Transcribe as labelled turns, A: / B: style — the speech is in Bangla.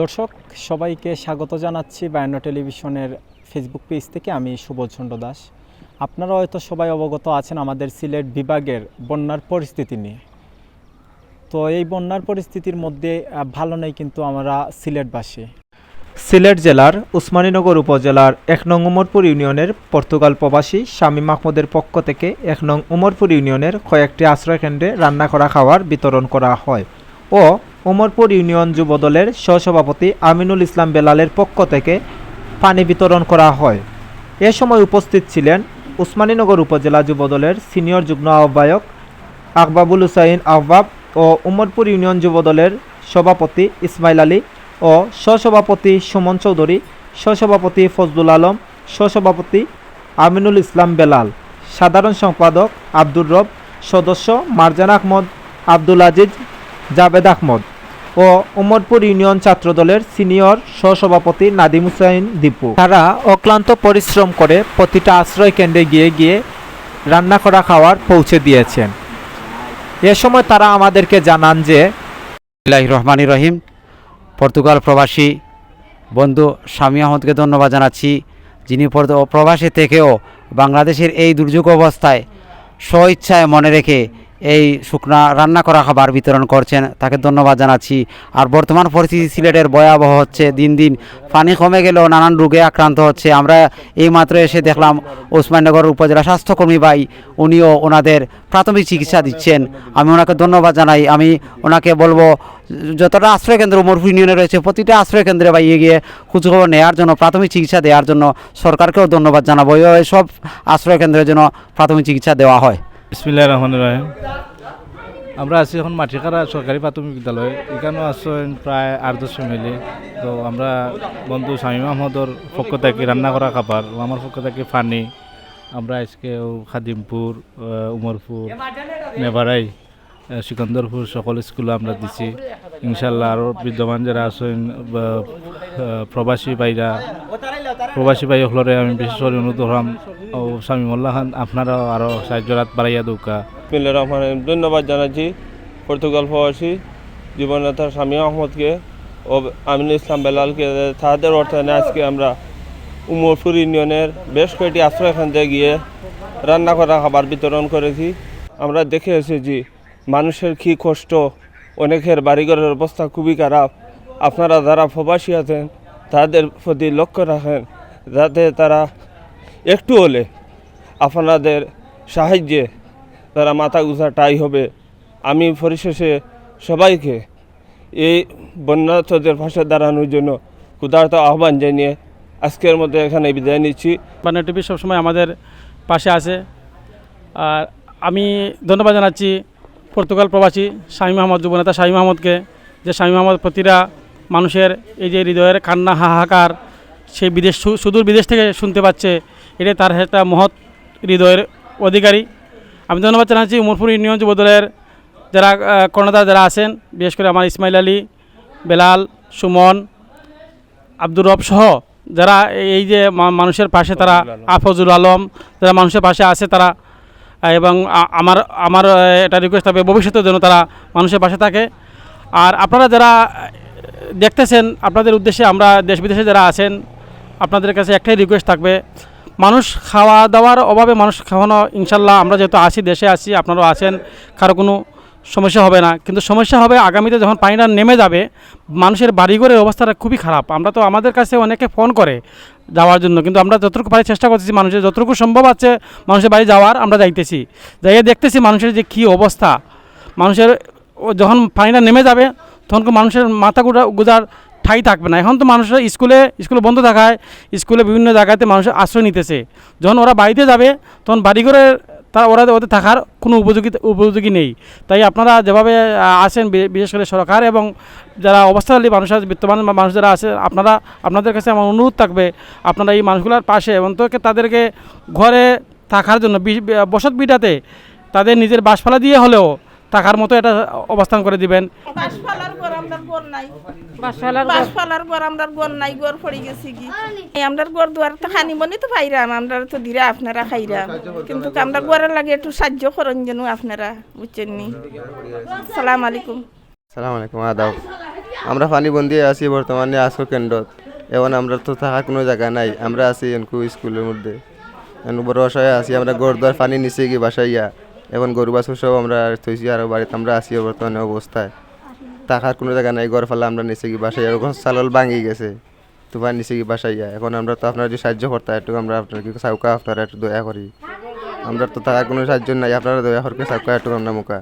A: দর্শক, সবাইকে স্বাগত জানাচ্ছি বায়ান্ন টেলিভিশনের ফেসবুক পেজ থেকে, আমি সুবোধ চন্দ্র দাস। আপনারা হয়তো সবাই অবগত আছেন আমাদের সিলেট বিভাগের বন্যার পরিস্থিতি নিয়ে। তো এই বন্যার পরিস্থিতির মধ্যে ভালো নেই কিন্তু আমরা সিলেটবাসী। সিলেট জেলার উসমানীনগর উপজেলার এক নং উমরপুর ইউনিয়নের পর্তুগাল প্রবাসী স্বামী মাহমুদের পক্ষ থেকে এক নং উমরপুর ইউনিয়নের কয়েকটি আশ্রয়কেন্দ্রে রান্না করা খাওয়ার বিতরণ করা হয় ও উমরপুর ইউনিয়ন যুবদলের সহসভাপতি আমিনুল ইসলাম বেলালের পক্ষ থেকে পানি বিতরণ করা হয়। এ সময় উপস্থিত ছিলেন উসমানীনগর উপজেলা যুবদলের সিনিয়র যুগ্ম আহ্বায়ক আকবাবুল হুসাইন আহবাব ও উমরপুর ইউনিয়ন যুবদলের সভাপতি ইসমাইল আলী ও সহসভাপতি সুমন চৌধুরী, সহসভাপতি ফজলুল আলম, সহসভাপতি আমিনুল ইসলাম বেলাল। সাধারণ সম্পাদক আব্দুর রব, সদস্য মারজান আহমদ, আব্দুল আজিজ জাবেদ আহমদ ও উমরপুর ইউনিয়ন ছাত্রদলের সিনিয়র সহসভাপতি নাদিম হুসাইন দীপু। তারা অক্লান্ত পরিশ্রম করে প্রতিটা আশ্রয় কেন্দ্রে গিয়ে গিয়ে রান্না করা খাওয়ার পৌঁছে দিয়েছেন। এ সময় তারা আমাদেরকে জানান যে
B: রহমানি রহিম। পর্তুগাল প্রবাসী বন্ধু স্বামী আহমদকে ধন্যবাদ জানাচ্ছি, যিনি প্রবাসী থেকেও বাংলাদেশের এই দুর্যোগ অবস্থায় স্বইচ্ছায় মনে রেখে এই শুকনা রান্না করা খাবার বিতরণ করছেন, তাকে ধন্যবাদ জানাচ্ছি। আর বর্তমান পরিস্থিতি সিলেটের ভয়াবহ হচ্ছে, দিন দিন পানি কমে গেলেও নানান রোগে আক্রান্ত হচ্ছে। আমরা এই মাত্র এসে দেখলাম, ওসমাননগর উপজেলা স্বাস্থ্যকর্মী ভাই, উনিও ওনাদের প্রাথমিক চিকিৎসা দিচ্ছেন। আমি ওনাকে ধন্যবাদ জানাই। আমি ওনাকে বলব, যতটা আশ্রয় কেন্দ্র উমরপুর ইউনিয়নে রয়েছে, প্রতিটা আশ্রয় কেন্দ্রে বা গিয়ে খোঁজখবর নেওয়ার জন্য, প্রাথমিক চিকিৎসা দেওয়ার জন্য সরকারকেও ধন্যবাদ জানাব। সব আশ্রয় কেন্দ্রের জন্য প্রাথমিক চিকিৎসা দেওয়া হয়।
C: বিসমিল্লাহ রহমান রহিম। আমরা আছি এখন মাটিখারা সরকারি প্রাথমিক বিদ্যালয়। এখানেও আছেন প্রায় আট দশ ফ্যামিলি। তো আমরা বন্ধু শামীম আহমদর পক্ষ থেকে রান্না করা খাবার আমার পক্ষ থেকে ফানি। আমরা আজকে খাদিমপুর উমরপুর নেভারাই সিকন্দরপুর সকল স্কুলে আমরা দিছি। ইনশাল্লাহ আরও বিদ্যমান যারা আছেন প্রবাসী ভাইরা প্রবাসী ভাই হলরে আমি বিশেষ করে অনুরোধ করলাম। ও স্বামী মোল্লা খান, আপনারাও আরও সাহায্য রাত বাড়াইয়া দৌকা
D: রহমান ধন্যবাদ জানাচ্ছি পর্তুগাল প্রবাসী জীবননেতা স্বামী আহমদকে ও আমিন ইসলাম বেলালকে। তাদের অর্থায়নে আজকে আমরা উমরপুর ইউনিয়নের বেশ কয়েকটি আশ্রয়কেন্দ্রে গিয়ে রান্না করা খাবার বিতরণ করেছি। আমরা দেখে এসেছি মানুষের কী কষ্ট, অনেকের বাড়িঘরের অবস্থা খুবই খারাপ। আপনারা যারা প্রবাসী আছেন তাদের প্রতি লক্ষ্য রাখেন যাতে তারা একটু হলে আপনাদের সাহায্যে তারা মাথা গুছা টাই হবে। আমি পরিশেষে সবাইকে এই বন্যার্থদের পাশে দাঁড়ানোর জন্য ক্ষুধার্ত আহ্বান জানিয়ে আজকের মতো এখানে বিদায় নিচ্ছি।
E: বান্না টিভি সবসময় আমাদের পাশে আছে। আর আমি ধন্যবাদ জানাচ্ছি পর্তুগাল প্রবাসী শামীম আহমদ যুবনেতা শামীম আহমদকে, যে শামীম আহমদ প্রতিটা মানুষের এই যে হৃদয়ের কান্না হাহাকার সেই বিদেশ সুদূর বিদেশ থেকে শুনতে পাচ্ছে এটা তার একটা মহৎ হৃদয়ের অধিকারী। আমি ধন্যবাদ জানাচ্ছি উমরপুর ইউনিয়ন যুবদলের যারা কর্ণধার যারা আছেন বিশেষ করে আমার ইসমাইল আলী বেলাল সুমন আব্দুর রব সহ যারা এই যে মানুষের পাশে তারা আফজুল আলম। যারা মানুষের পাশে আছে তারা এবং আমার আমার এটা রিকোয়েস্ট হবে ভবিষ্যতের জন্য তারা মানুষের পাশে থাকে। আর আপনারা যারা দেখতেছেন, আপনাদের উদ্দেশ্যে আমরা দেশ বিদেশে যারা আছেন, আপনাদের কাছে একটাই রিকোয়েস্ট থাকবে, মানুষ খাওয়া দাওয়ার অভাবে মানুষ খাওয়ানো, ইনশাল্লাহ আমরা যেহেতু আছি, দেশে আছি, আপনারাও আছেন, কারও কোনো সমস্যা হবে না। কিন্তু সমস্যা হবে আগামীতে যখন পানিটা নেমে যাবে, মানুষের বাড়িঘরের অবস্থাটা খুবই খারাপ। আমরা তো আমাদের কাছে অনেকে ফোন করে যাওয়ার জন্য, কিন্তু আমরা যতটুকু পারি চেষ্টা করতেছি মানুষের, যতটুকু সম্ভব আছে মানুষের বাড়ি যাওয়ার, আমরা যাইতেছি। যাইয়ে দেখতেছি মানুষের যে কী অবস্থা, মানুষের যখন পানিটা নেমে যাবে তখন মানুষের মাথা গুজা গুজার ঠাই থাকবে না। এখন তো মানুষের স্কুলে স্কুলে বন্ধ থাকায় স্কুলে বিভিন্ন জায়গাতে মানুষের আশ্রয় নিতেছে। যখন ওরা বাড়িতে যাবে, তখন বাড়িঘরের তারা, ওরা ওদের থাকার কোনো উপযোগী উপযোগী নেই। তাই আপনারা যেভাবে আসেন বিশেষ করে সরকার এবং যারা অবস্থাশালী মানুষ আছে বিত্তমান মানুষ যারা আছে, আপনারা, আপনাদের কাছে আমার অনুরোধ থাকবে, আপনারা এই মানুষগুলোর পাশে এবং তো তাদেরকে ঘরে থাকার জন্য বসত বিটাতে তাদের নিজের বাসপালা দিয়ে হলেও থাকার মতো এটা অবস্থান করে দিবেন।
F: বাসপালার ঘর আমরার ঘর নাই।
G: বাসওয়ালার
F: বাসপালার ঘর আমরার ঘর নাই ঘর পড়ে গেছে কি? এই আমরার দুয়ার তো তো পাইরাম আমরা তো দিরা আপনারা খাইরাম। কিন্তু আমরা ঘরের লাগে একটু সাহায্য করেন যেন আপনারা বুঝছেন নি? সালাম আলাইকুম।
H: সালাম আলাইকুম আদাব। আমরা আছি বর্তমানে আশ্রয় কেন্দ্রত। এখন আমরা তো থাকার কোনো জায়গা নাই আমরা আছি এনকু স্কুলের মধ্যে। বড় অসহায় আছি আমরা গড় দুয়ার পানি নিচে গিয়ে বাসাইয়া। এখন গরু বাছুর সব আমরা থইছি আর বাড়িতে আমরা আসি বর্তমানে অবস্থায়। থাকার কোনো জায়গা নাই গড় ফালে আমরা নিচে গিয়ে বাসাই এখন চালল ভাঙি গেছে। তোমার নিচে গিয়ে বাসাইয়া এখন আমরা তো আপনার যে সাহায্য করতে একটু আমরা আপনার কি সাউকা আপনারা একটু দয়া করি। আমরা তো থাকার কোনো সাহায্য নাই, আপনারা দয়া করকে সাউকা একটু আমরা মুখা